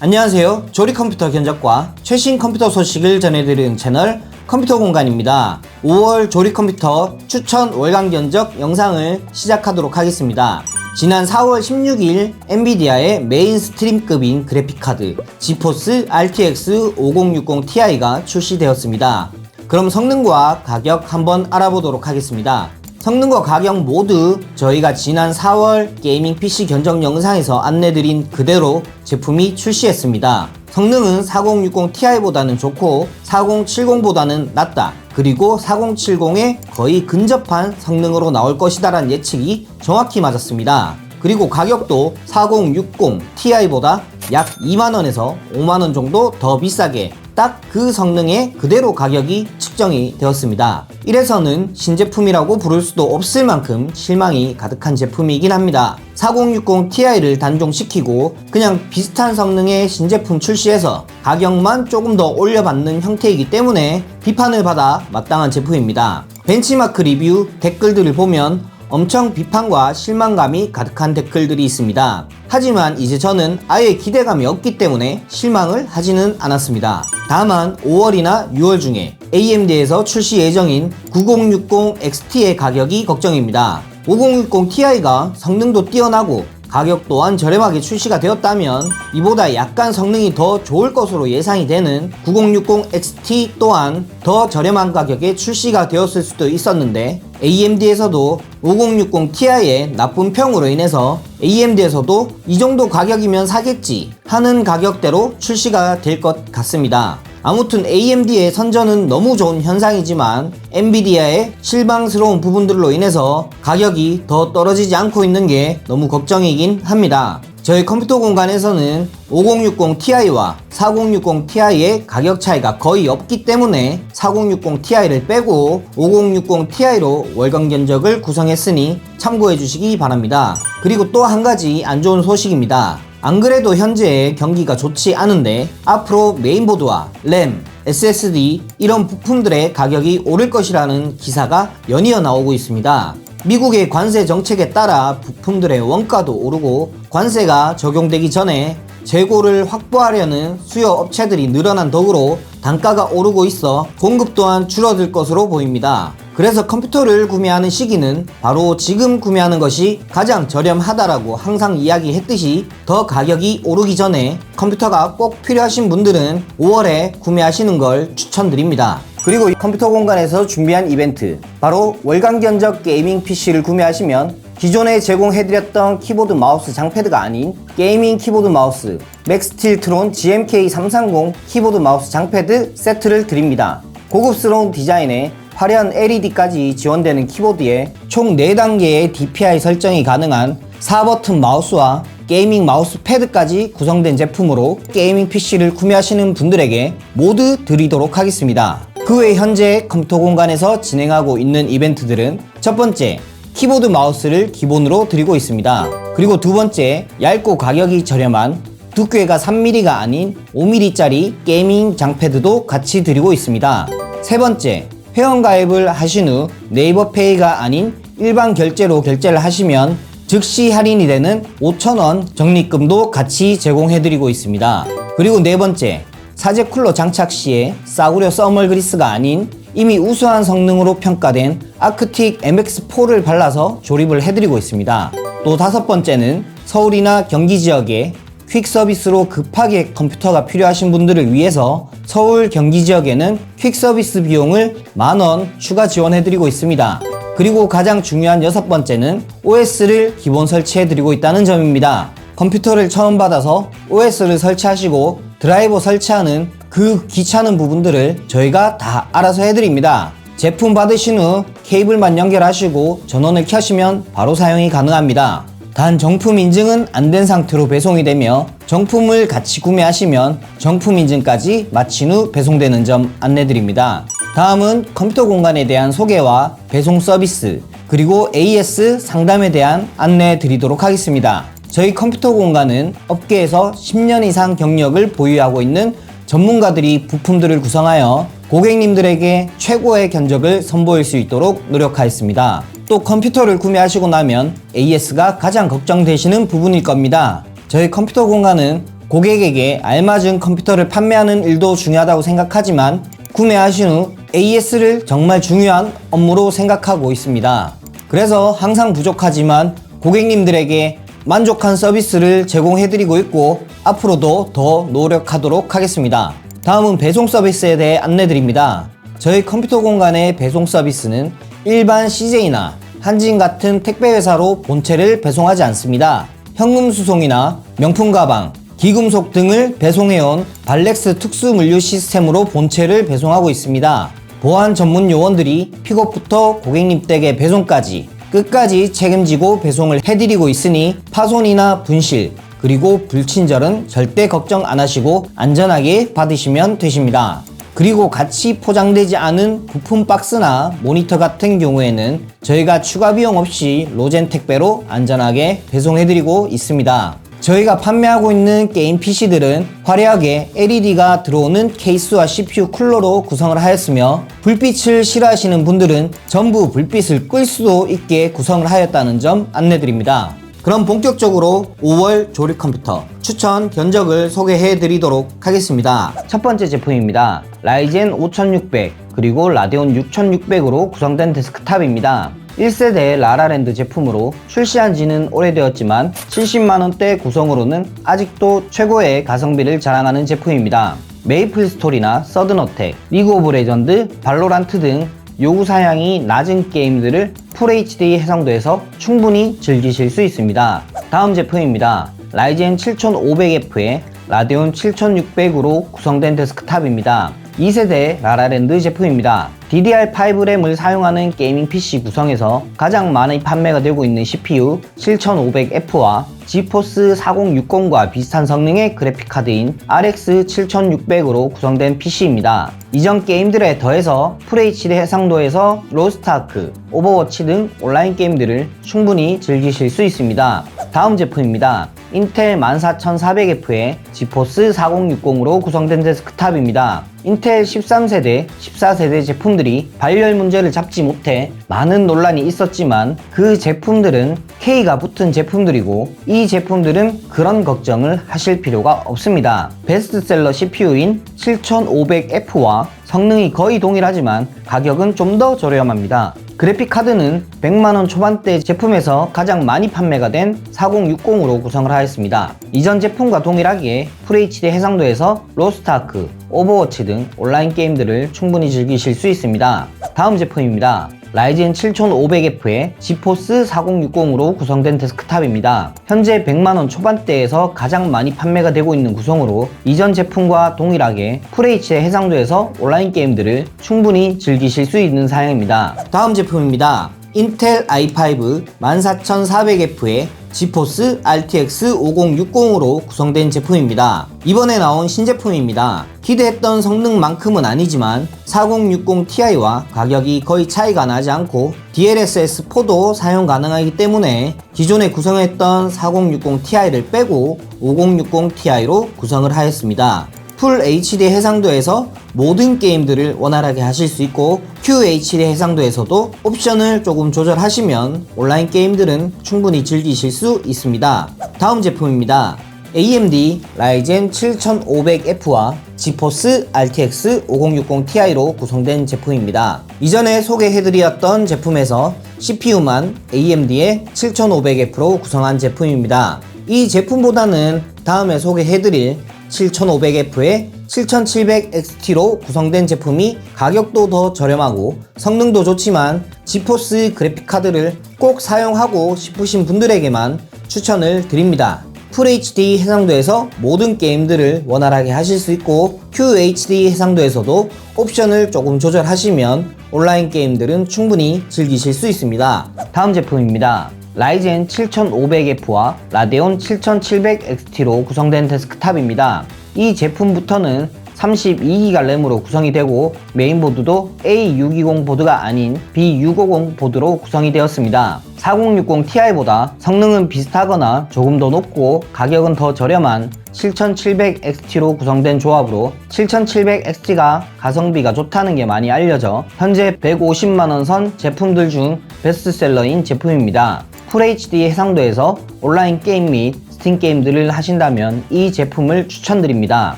안녕하세요. 조리 컴퓨터 견적과 최신 컴퓨터 소식을 전해드리는 채널 컴퓨터 공간입니다. 5월 조리 컴퓨터 추천 월간 견적 영상을 시작하도록 하겠습니다. 지난 4월 16일 엔비디아의 메인 스트림급인 그래픽카드 지포스 RTX 5060 Ti가 출시되었습니다. 그럼 성능과 가격 한번 알아보도록 하겠습니다. 성능과 가격 모두 저희가 지난 4월 게이밍 PC 견적 영상에서 안내드린 그대로 제품이 출시했습니다. 성능은 4060 Ti보다는 좋고 4070보다는 낫다. 그리고 4070에 거의 근접한 성능으로 나올 것이다 라는 예측이 정확히 맞았습니다. 그리고 가격도 4060 Ti보다 약 2만원에서 5만원 정도 더 비싸게 딱 그 성능에 그대로 가격이 측정이 되었습니다. 이래서는 신제품이라고 부를 수도 없을 만큼 실망이 가득한 제품이긴 합니다. 4060 Ti를 단종시키고 그냥 비슷한 성능의 신제품 출시해서 가격만 조금 더 올려받는 형태이기 때문에 비판을 받아 마땅한 제품입니다. 벤치마크 리뷰 댓글들을 보면 엄청 비판과 실망감이 가득한 댓글들이 있습니다. 하지만 이제 저는 아예 기대감이 없기 때문에 실망을 하지는 않았습니다. 다만 5월이나 6월 중에 AMD에서 출시 예정인 9060 XT의 가격이 걱정입니다. 5060 Ti가 성능도 뛰어나고 가격 또한 저렴하게 출시가 되었다면 이보다 약간 성능이 더 좋을 것으로 예상이 되는 9060 XT 또한 더 저렴한 가격에 출시가 되었을 수도 있었는데 AMD에서도 5060 Ti의 나쁜 평으로 인해서 AMD에서도 이 정도 가격이면 사겠지 하는 가격대로 출시가 될 것 같습니다. 아무튼 AMD의 선전은 너무 좋은 현상이지만 엔비디아의 실망스러운 부분들로 인해서 가격이 더 떨어지지 않고 있는 게 너무 걱정이긴 합니다. 저희 컴퓨터 공간에서는 5060 Ti와 4060 Ti의 가격 차이가 거의 없기 때문에 4060 Ti를 빼고 5060 Ti로 월간 견적을 구성했으니 참고해 주시기 바랍니다. 그리고 또 한 가지 안 좋은 소식입니다. 안 그래도 현재 경기가 좋지 않은데 앞으로 메인보드와 램, SSD 이런 부품들의 가격이 오를 것이라는 기사가 연이어 나오고 있습니다. 미국의 관세 정책에 따라 부품들의 원가도 오르고 관세가 적용되기 전에 재고를 확보하려는 수요 업체들이 늘어난 덕으로 단가가 오르고 있어 공급 또한 줄어들 것으로 보입니다. 그래서 컴퓨터를 구매하는 시기는 바로 지금 구매하는 것이 가장 저렴하다라고 항상 이야기했듯이 더 가격이 오르기 전에 컴퓨터가 꼭 필요하신 분들은 5월에 구매하시는 걸 추천드립니다. 그리고 컴퓨터 공간에서 준비한 이벤트 바로 월간 견적 게이밍 PC를 구매하시면 기존에 제공해드렸던 키보드 마우스 장패드가 아닌 게이밍 키보드 마우스 맥스틸 트론 GMK330 키보드 마우스 장패드 세트를 드립니다. 고급스러운 디자인에 화려한 LED까지 지원되는 키보드에 총 4단계의 DPI 설정이 가능한 4버튼 마우스와 게이밍 마우스 패드까지 구성된 제품으로 게이밍 PC를 구매하시는 분들에게 모두 드리도록 하겠습니다. 그 외 현재 컴퓨터 공간에서 진행하고 있는 이벤트들은 첫 번째, 키보드 마우스를 기본으로 드리고 있습니다. 그리고 두 번째, 얇고 가격이 저렴한 두께가 3mm가 아닌 5mm짜리 게이밍 장패드도 같이 드리고 있습니다. 세 번째, 회원가입을 하신 후 네이버 페이가 아닌 일반 결제로 결제를 하시면 즉시 할인이 되는 5,000원 적립금도 같이 제공해드리고 있습니다. 그리고 네 번째, 사제 쿨러 장착 시에 싸구려 써멀 그리스가 아닌 이미 우수한 성능으로 평가된 아크틱 MX4를 발라서 조립을 해드리고 있습니다. 또 다섯 번째는 서울이나 경기 지역에 퀵 서비스로 급하게 컴퓨터가 필요하신 분들을 위해서 서울 경기 지역에는 퀵 서비스 비용을 만 원 추가 지원해드리고 있습니다. 그리고 가장 중요한 여섯 번째는 OS를 기본 설치해드리고 있다는 점입니다. 컴퓨터를 처음 받아서 OS를 설치하시고 드라이버 설치하는 그 귀찮은 부분들을 저희가 다 알아서 해드립니다. 제품 받으신 후 케이블만 연결하시고 전원을 켜시면 바로 사용이 가능합니다. 단 정품 인증은 안 된 상태로 배송이 되며 정품을 같이 구매하시면 정품 인증까지 마친 후 배송되는 점 안내드립니다. 다음은 컴퓨터 공간에 대한 소개와 배송 서비스 그리고 AS 상담에 대한 안내 드리도록 하겠습니다. 저희 컴퓨터 공간은 업계에서 10년 이상 경력을 보유하고 있는 전문가들이 부품들을 구성하여 고객님들에게 최고의 견적을 선보일 수 있도록 노력하였습니다. 또 컴퓨터를 구매하시고 나면 AS가 가장 걱정되시는 부분일 겁니다. 저희 컴퓨터 공간은 고객에게 알맞은 컴퓨터를 판매하는 일도 중요하다고 생각하지만 구매하신 후 AS를 정말 중요한 업무로 생각하고 있습니다. 그래서 항상 부족하지만 고객님들에게 만족한 서비스를 제공해드리고 있고 앞으로도 더 노력하도록 하겠습니다. 다음은 배송 서비스에 대해 안내드립니다. 저희 컴퓨터 공간의 배송 서비스는 일반 CJ나 한진 같은 택배 회사로 본체를 배송하지 않습니다. 현금 수송이나 명품 가방, 기금속 등을 배송해온 발렉스 특수 물류 시스템으로 본체를 배송하고 있습니다. 보안 전문 요원들이 픽업부터 고객님 댁의 배송까지 끝까지 책임지고 배송을 해드리고 있으니 파손이나 분실 그리고 불친절은 절대 걱정 안 하시고 안전하게 받으시면 되십니다. 그리고 같이 포장되지 않은 부품 박스나 모니터 같은 경우에는 저희가 추가 비용 없이 로젠 택배로 안전하게 배송해드리고 있습니다. 저희가 판매하고 있는 게임 PC들은 화려하게 LED가 들어오는 케이스와 CPU 쿨러로 구성을 하였으며 불빛을 싫어하시는 분들은 전부 불빛을 끌 수도 있게 구성을 하였다는 점 안내드립니다. 그럼 본격적으로 5월 조립 컴퓨터 추천 견적을 소개해 드리도록 하겠습니다. 첫 번째 제품입니다. 라이젠 5600 그리고 라데온 6600으로 구성된 데스크탑입니다. 1세대 라라랜드 제품으로 출시한 지는 오래되었지만 70만원대 구성으로는 아직도 최고의 가성비를 자랑하는 제품입니다. 메이플 스토리나 서든어택, 리그 오브 레전드, 발로란트 등 요구 사양이 낮은 게임들을 FHD 해상도에서 충분히 즐기실 수 있습니다. 다음 제품입니다. 라이젠 7500F에 라데온 7600으로 구성된 데스크탑입니다. 2세대 라라랜드 제품입니다. DDR5 램을 사용하는 게이밍 PC 구성에서 가장 많이 판매가 되고 있는 CPU 7500F와 지포스 4060과 비슷한 성능의 그래픽카드인 RX 7600으로 구성된 PC입니다. 이전 게임들에 더해서 FHD 해상도에서 로스트아크, 오버워치 등 온라인 게임들을 충분히 즐기실 수 있습니다. 다음 제품입니다. 인텔 14400F의 지포스 4060으로 구성된 데스크탑입니다. 인텔 13세대, 14세대 제품들이 발열 문제를 잡지 못해 많은 논란이 있었지만 그 제품들은 K가 붙은 제품들이고 이 제품들은 그런 걱정을 하실 필요가 없습니다. 베스트셀러 CPU인 7500F와 성능이 거의 동일하지만 가격은 좀 더 저렴합니다. 그래픽 카드는 100만원 초반대 제품에서 가장 많이 판매가 된 4060으로 구성을 하였습니다. 이전 제품과 동일하게 FHD 해상도에서 로스트아크, 오버워치 등 온라인 게임들을 충분히 즐기실 수 있습니다. 다음 제품입니다. 라이젠 7500F의 지포스 4060으로 구성된 데스크탑입니다. 현재 100만원 초반대에서 가장 많이 판매가 되고 있는 구성으로 이전 제품과 동일하게 FHD 해상도에서 온라인 게임들을 충분히 즐기실 수 있는 사양입니다. 다음 제품입니다. 인텔 i5 14400F의 지포스 RTX 5060으로 구성된 제품입니다. 이번에 나온 신제품입니다. 기대했던 성능만큼은 아니지만 4060 Ti와 가격이 거의 차이가 나지 않고 DLSS4도 사용 가능하기 때문에 기존에 구성했던 4060 Ti를 빼고 5060 Ti로 구성을 하였습니다. 풀 HD 해상도에서 모든 게임들을 원활하게 하실 수 있고 QHD 해상도에서도 옵션을 조금 조절하시면 온라인 게임들은 충분히 즐기실 수 있습니다. 다음 제품입니다. AMD 라이젠 7500F와 지포스 RTX 5060 Ti로 구성된 제품입니다. 이전에 소개해드렸던 제품에서 CPU만 AMD의 7500F로 구성한 제품입니다. 이 제품보다는 다음에 소개해드릴 7500F의 7700XT로 구성된 제품이 가격도 더 저렴하고 성능도 좋지만 지포스 그래픽카드를 꼭 사용하고 싶으신 분들에게만 추천을 드립니다. FHD 해상도에서 모든 게임들을 원활하게 하실 수 있고 QHD 해상도에서도 옵션을 조금 조절하시면 온라인 게임들은 충분히 즐기실 수 있습니다. 다음 제품입니다. 라이젠 7500F와 라데온 7700XT로 구성된 데스크탑입니다. 이 제품부터는 32기가 램으로 구성이 되고 메인보드도 A620 보드가 아닌 B650 보드로 구성이 되었습니다. 4060 Ti보다 성능은 비슷하거나 조금 더 높고 가격은 더 저렴한 7700XT로 구성된 조합으로 7700XT가 가성비가 좋다는 게 많이 알려져 현재 150만원 선 제품들 중 베스트셀러인 제품입니다. FHD 해상도에서 온라인 게임 및 스팀 게임들을 하신다면 이 제품을 추천드립니다.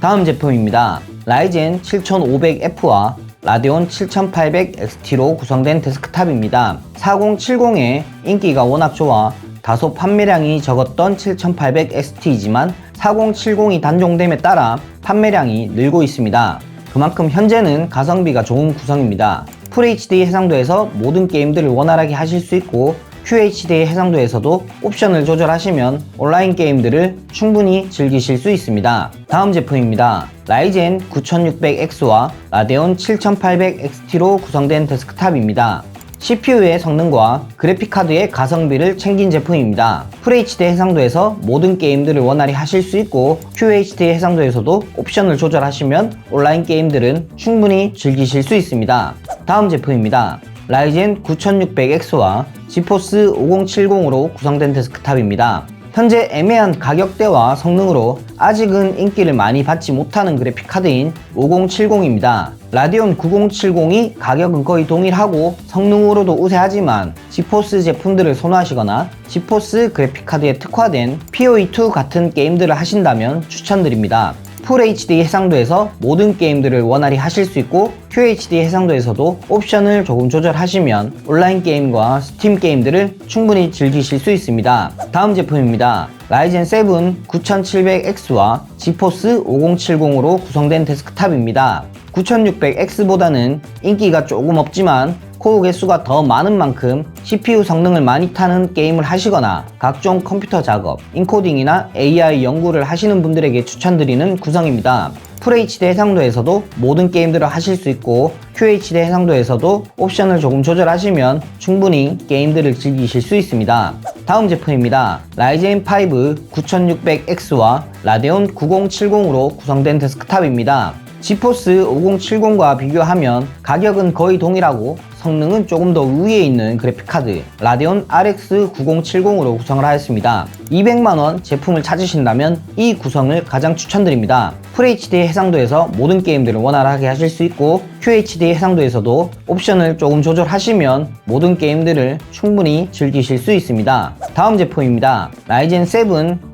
다음 제품입니다. 라이젠 7500F와 라데온 7800XT로 구성된 데스크탑입니다. 4070의 인기가 워낙 좋아 다소 판매량이 적었던 7800XT이지만 4070이 단종됨에 따라 판매량이 늘고 있습니다. 그만큼 현재는 가성비가 좋은 구성입니다. FHD 해상도에서 모든 게임들을 원활하게 하실 수 있고 QHD 해상도에서도 옵션을 조절하시면 온라인 게임들을 충분히 즐기실 수 있습니다. 다음 제품입니다. 라이젠 9600X와 라데온 7800XT로 구성된 데스크탑입니다. CPU의 성능과 그래픽카드의 가성비를 챙긴 제품입니다. FHD 해상도에서 모든 게임들을 원활히 하실 수 있고 QHD 해상도에서도 옵션을 조절하시면 온라인 게임들은 충분히 즐기실 수 있습니다. 다음 제품입니다. 라이젠 9600X와 지포스 5070으로 구성된 데스크탑입니다. 현재 애매한 가격대와 성능으로 아직은 인기를 많이 받지 못하는 그래픽 카드인 5070입니다. 라디온 9070이 가격은 거의 동일하고 성능으로도 우세하지만 지포스 제품들을 선호하시거나 지포스 그래픽 카드에 특화된 PoE2 같은 게임들을 하신다면 추천드립니다. FHD 해상도에서 모든 게임들을 원활히 하실 수 있고 QHD 해상도에서도 옵션을 조금 조절하시면 온라인 게임과 스팀 게임들을 충분히 즐기실 수 있습니다. 다음 제품입니다. 라이젠 7 9700X와 지포스 5070으로 구성된 데스크탑입니다. 9600X보다는 인기가 조금 없지만 코어 개수가 더 많은 만큼 CPU 성능을 많이 타는 게임을 하시거나 각종 컴퓨터 작업, 인코딩이나 AI 연구를 하시는 분들에게 추천드리는 구성입니다. FHD 해상도에서도 모든 게임들을 하실 수 있고 QHD 해상도에서도 옵션을 조금 조절하시면 충분히 게임들을 즐기실 수 있습니다. 다음 제품입니다. 라이젠 5 9600X와 라데온 9070으로 구성된 데스크탑입니다. 지포스 5070과 비교하면 가격은 거의 동일하고 성능은 조금 더 위에 있는 그래픽카드 라데온 RX 9070으로 구성을 하였습니다. 200만원 제품을 찾으신다면 이 구성을 가장 추천드립니다. FHD 해상도에서 모든 게임들을 원활하게 하실 수 있고 QHD 해상도에서도 옵션을 조금 조절하시면 모든 게임들을 충분히 즐기실 수 있습니다. 다음 제품입니다. 라이젠 7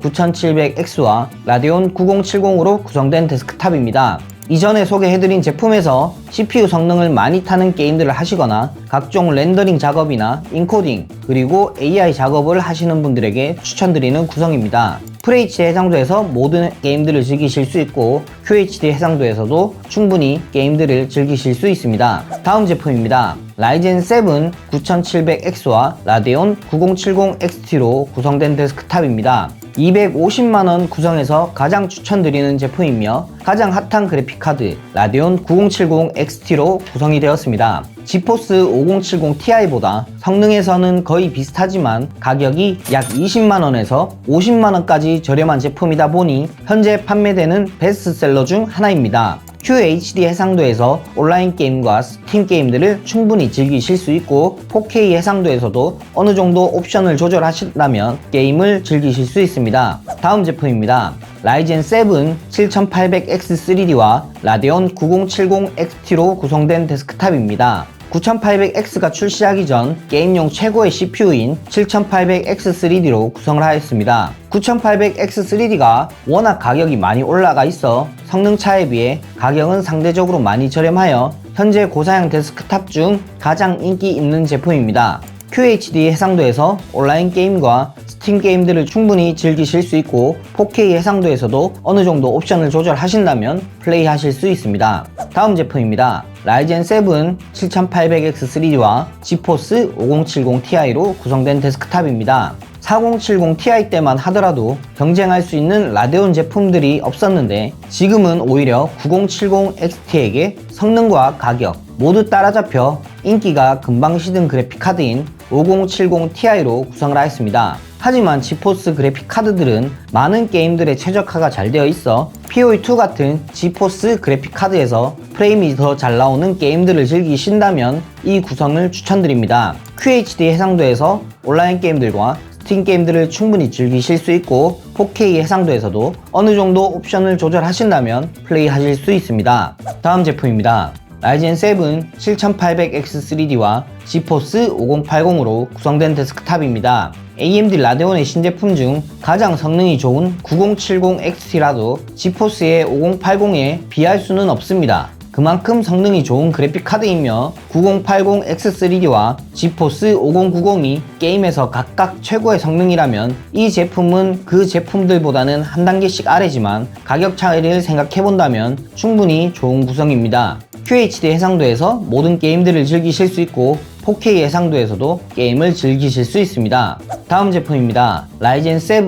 9700X와 라데온 9070으로 구성된 데스크탑입니다. 이전에 소개해드린 제품에서 CPU 성능을 많이 타는 게임들을 하시거나 각종 렌더링 작업이나 인코딩 그리고 AI 작업을 하시는 분들에게 추천드리는 구성입니다. FHD 해상도에서 모든 게임들을 즐기실 수 있고 QHD 해상도에서도 충분히 게임들을 즐기실 수 있습니다. 다음 제품입니다. 라이젠 7 9700X와 라데온 9070XT로 구성된 데스크탑입니다. 250만 원 구성에서 가장 추천드리는 제품이며 가장 핫한 그래픽 카드 라데온 9070 XT로 구성이 되었습니다. 지포스 5070 Ti보다 성능에서는 거의 비슷하지만 가격이 약 20만원에서 50만원까지 저렴한 제품이다 보니 현재 판매되는 베스트셀러 중 하나입니다. QHD 해상도에서 온라인 게임과 스팀 게임들을 충분히 즐기실 수 있고 4K 해상도에서도 어느 정도 옵션을 조절하신다면 게임을 즐기실 수 있습니다. 다음 제품입니다. 라이젠 7 7800X3D와 라데온 9070XT로 구성된 데스크탑입니다. 9800X가 출시하기 전 게임용 최고의 CPU인 7800X3D로 구성을 하였습니다. 9800X3D가 워낙 가격이 많이 올라가 있어 성능 차에 비해 가격은 상대적으로 많이 저렴하여 현재 고사양 데스크탑 중 가장 인기 있는 제품입니다. QHD 해상도에서 온라인 게임과 스팀 게임들을 충분히 즐기실 수 있고 4K 해상도에서도 어느 정도 옵션을 조절하신다면 플레이하실 수 있습니다. 다음 제품입니다. 라이젠 7 7800X3D와 지포스 5070 Ti로 구성된 데스크탑입니다. 4070 Ti 때만 하더라도 경쟁할 수 있는 라데온 제품들이 없었는데 지금은 오히려 9070 XT에게 성능과 가격 모두 따라잡혀 인기가 금방 시든 그래픽 카드인 5070 Ti로 구성을 하였습니다. 하지만 지포스 그래픽 카드들은 많은 게임들의 최적화가 잘 되어 있어 PoE2 같은 지포스 그래픽 카드에서 프레임이 더 잘 나오는 게임들을 즐기신다면 이 구성을 추천드립니다. QHD 해상도에서 온라인 게임들과 스팀 게임들을 충분히 즐기실 수 있고 4K 해상도에서도 어느 정도 옵션을 조절하신다면 플레이하실 수 있습니다. 다음 제품입니다. 라이젠 7 7800X3D와 지포스 5080으로 구성된 데스크탑입니다. AMD 라데온의 신제품 중 가장 성능이 좋은 9070XT라도 지포스의 5080에 비할 수는 없습니다. 그만큼 성능이 좋은 그래픽 카드이며 9080X3D와 지포스 5090이 게임에서 각각 최고의 성능이라면 이 제품은 그 제품들보다는 한 단계씩 아래지만 가격 차이를 생각해본다면 충분히 좋은 구성입니다. QHD 해상도에서 모든 게임들을 즐기실 수 있고 4K 해상도에서도 게임을 즐기실 수 있습니다. 다음 제품입니다. 라이젠 7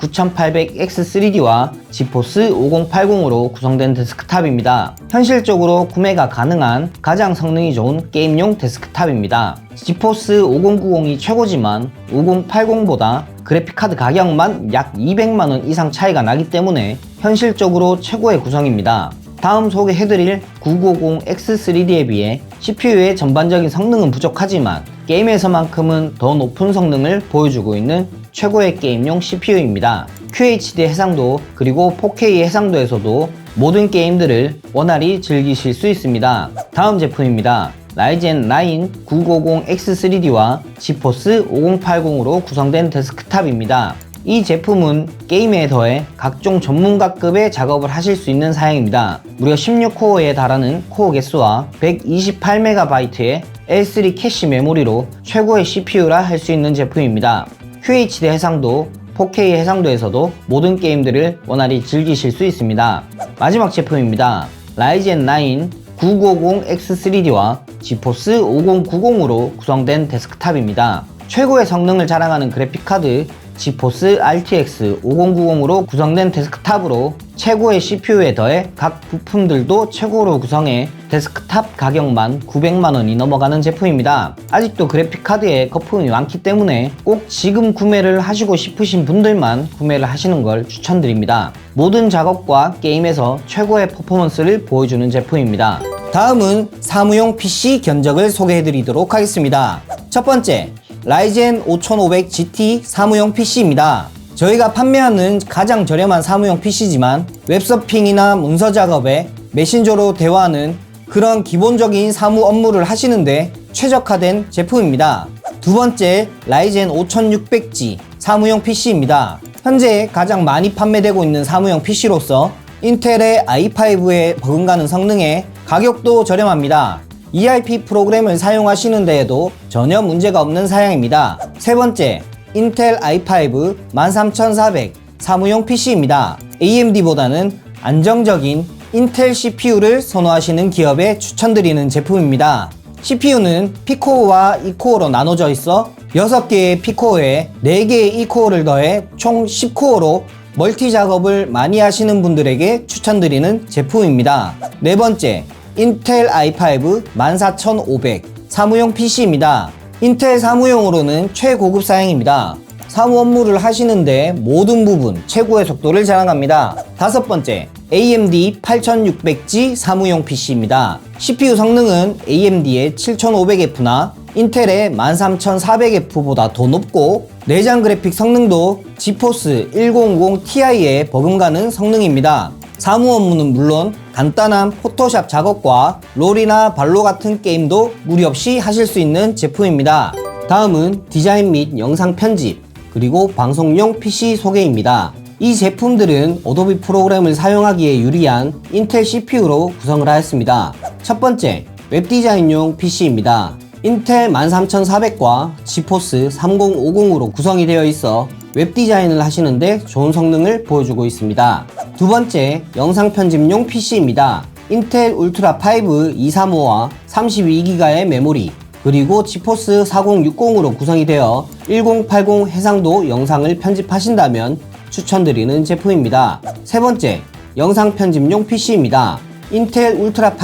9800X3D와 지포스 5080으로 구성된 데스크탑입니다. 현실적으로 구매가 가능한 가장 성능이 좋은 게임용 데스크탑입니다. 지포스 5090이 최고지만 5080보다 그래픽카드 가격만 약 200만원 이상 차이가 나기 때문에 현실적으로 최고의 구성입니다. 다음 소개해드릴 950X3D에 비해 CPU의 전반적인 성능은 부족하지만 게임에서만큼은 더 높은 성능을 보여주고 있는 최고의 게임용 CPU입니다. QHD 해상도 그리고 4K 해상도에서도 모든 게임들을 원활히 즐기실 수 있습니다. 다음 제품입니다. 라이젠 9 950X3D와 지포스 5080으로 구성된 데스크탑입니다. 이 제품은 게임에 더해 각종 전문가급의 작업을 하실 수 있는 사양입니다. 무려 16코어에 달하는 코어 개수와 128MB의 L3 캐시 메모리로 최고의 CPU라 할 수 있는 제품입니다. QHD 해상도, 4K 해상도에서도 모든 게임들을 원활히 즐기실 수 있습니다. 마지막 제품입니다. 라이젠 9 950X3D와 지포스 5090으로 구성된 데스크탑입니다. 최고의 성능을 자랑하는 그래픽카드 지포스 RTX 5090으로 구성된 데스크탑으로 최고의 CPU에 더해 각 부품들도 최고로 구성해 데스크탑 가격만 900만원이 넘어가는 제품입니다. 아직도 그래픽카드에 거품이 많기 때문에 꼭 지금 구매를 하시고 싶으신 분들만 구매를 하시는 걸 추천드립니다. 모든 작업과 게임에서 최고의 퍼포먼스를 보여주는 제품입니다. 다음은 사무용 PC 견적을 소개해드리도록 하겠습니다. 첫 번째, 라이젠 5500GT 사무용 PC입니다. 저희가 판매하는 가장 저렴한 사무용 PC지만 웹서핑이나 문서 작업에 메신저로 대화하는 그런 기본적인 사무 업무를 하시는데 최적화된 제품입니다. 두 번째, 라이젠 5600G 사무용 PC입니다. 현재 가장 많이 판매되고 있는 사무용 PC로서 인텔의 i5에 버금가는 성능에 가격도 저렴합니다. EIP 프로그램을 사용하시는 데에도 전혀 문제가 없는 사양입니다. 세 번째, 인텔 i5 13400 사무용 PC입니다. AMD보다는 안정적인 인텔 CPU를 선호하시는 기업에 추천드리는 제품입니다. CPU는 P코어와 E코어로 나눠져 있어 6개의 P코어에 4개의 E코어를 더해 총 10코어로 멀티 작업을 많이 하시는 분들에게 추천드리는 제품입니다. 네 번째, 인텔 i5 14500 사무용 PC입니다. 인텔 사무용으로는 최고급 사양입니다. 사무 업무를 하시는데 모든 부분 최고의 속도를 자랑합니다. 다섯 번째, AMD 8600G 사무용 PC입니다. CPU 성능은 AMD의 7500F나 인텔의 13400F보다 더 높고 내장 그래픽 성능도 지포스 1050 Ti에 버금가는 성능입니다. 사무 업무는 물론 간단한 포토샵 작업과 롤이나 발로 같은 게임도 무리 없이 하실 수 있는 제품입니다. 다음은 디자인 및 영상 편집, 그리고 방송용 PC 소개입니다. 이 제품들은 어도비 프로그램을 사용하기에 유리한 인텔 CPU로 구성을 하였습니다. 첫 번째, 웹디자인용 PC입니다. 인텔 13400과 지포스 3050으로 구성이 되어 있어 웹 디자인을 하시는데 좋은 성능을 보여주고 있습니다. 두 번째, 영상 편집용 PC입니다. 인텔 울트라 5 235와 32기가의 메모리, 그리고 지포스 4060으로 구성이 되어 1080 해상도 영상을 편집하신다면 추천드리는 제품입니다. 세 번째, 영상 편집용 PC입니다. 인텔 울트라 5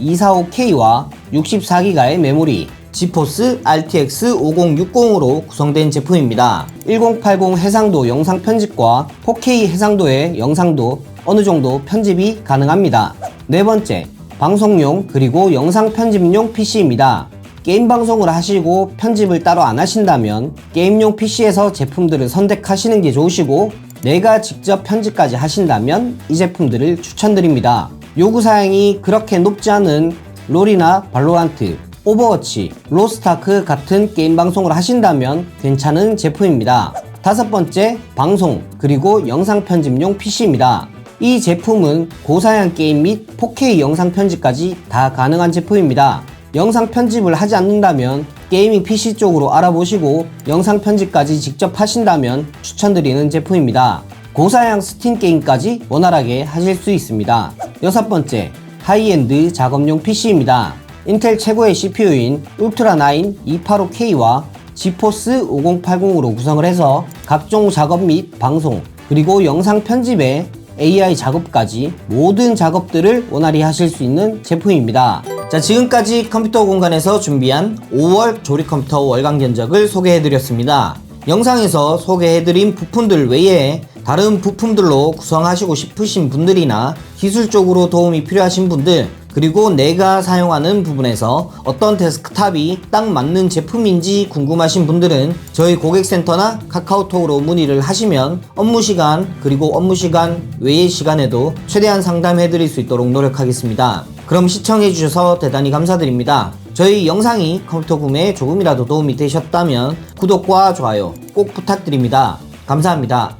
245K와 64기가의 메모리, 지포스 RTX 5060으로 구성된 제품입니다. 1080 해상도 영상 편집과 4K 해상도의 영상도 어느 정도 편집이 가능합니다. 네 번째, 방송용 그리고 영상 편집용 PC입니다. 게임 방송을 하시고 편집을 따로 안 하신다면 게임용 PC에서 제품들을 선택하시는 게 좋으시고 내가 직접 편집까지 하신다면 이 제품들을 추천드립니다. 요구사양이 그렇게 높지 않은 롤이나 발로란트, 오버워치, 로스타크 같은 게임 방송을 하신다면 괜찮은 제품입니다. 다섯 번째, 방송, 그리고 영상 편집용 PC입니다. 이 제품은 고사양 게임 및 4K 영상 편집까지 다 가능한 제품입니다. 영상 편집을 하지 않는다면 게이밍 PC 쪽으로 알아보시고 영상 편집까지 직접 하신다면 추천드리는 제품입니다. 고사양 스팀 게임까지 원활하게 하실 수 있습니다. 여섯 번째, 하이엔드 작업용 PC입니다. 인텔 최고의 CPU인 울트라9 285K와 지포스 5080으로 구성을 해서 각종 작업 및 방송, 그리고 영상 편집에 AI 작업까지 모든 작업들을 원활히 하실 수 있는 제품입니다. 자, 지금까지 컴퓨터 공간에서 준비한 5월 조립 컴퓨터 월간 견적을 소개해드렸습니다. 영상에서 소개해드린 부품들 외에 다른 부품들로 구성하시고 싶으신 분들이나 기술적으로 도움이 필요하신 분들 그리고 내가 사용하는 부분에서 어떤 데스크탑이 딱 맞는 제품인지 궁금하신 분들은 저희 고객센터나 카카오톡으로 문의를 하시면 업무 시간 그리고 업무 시간 외의 시간에도 최대한 상담해 드릴 수 있도록 노력하겠습니다. 그럼 시청해 주셔서 대단히 감사드립니다. 저희 영상이 컴퓨터 구매에 조금이라도 도움이 되셨다면 구독과 좋아요 꼭 부탁드립니다. 감사합니다.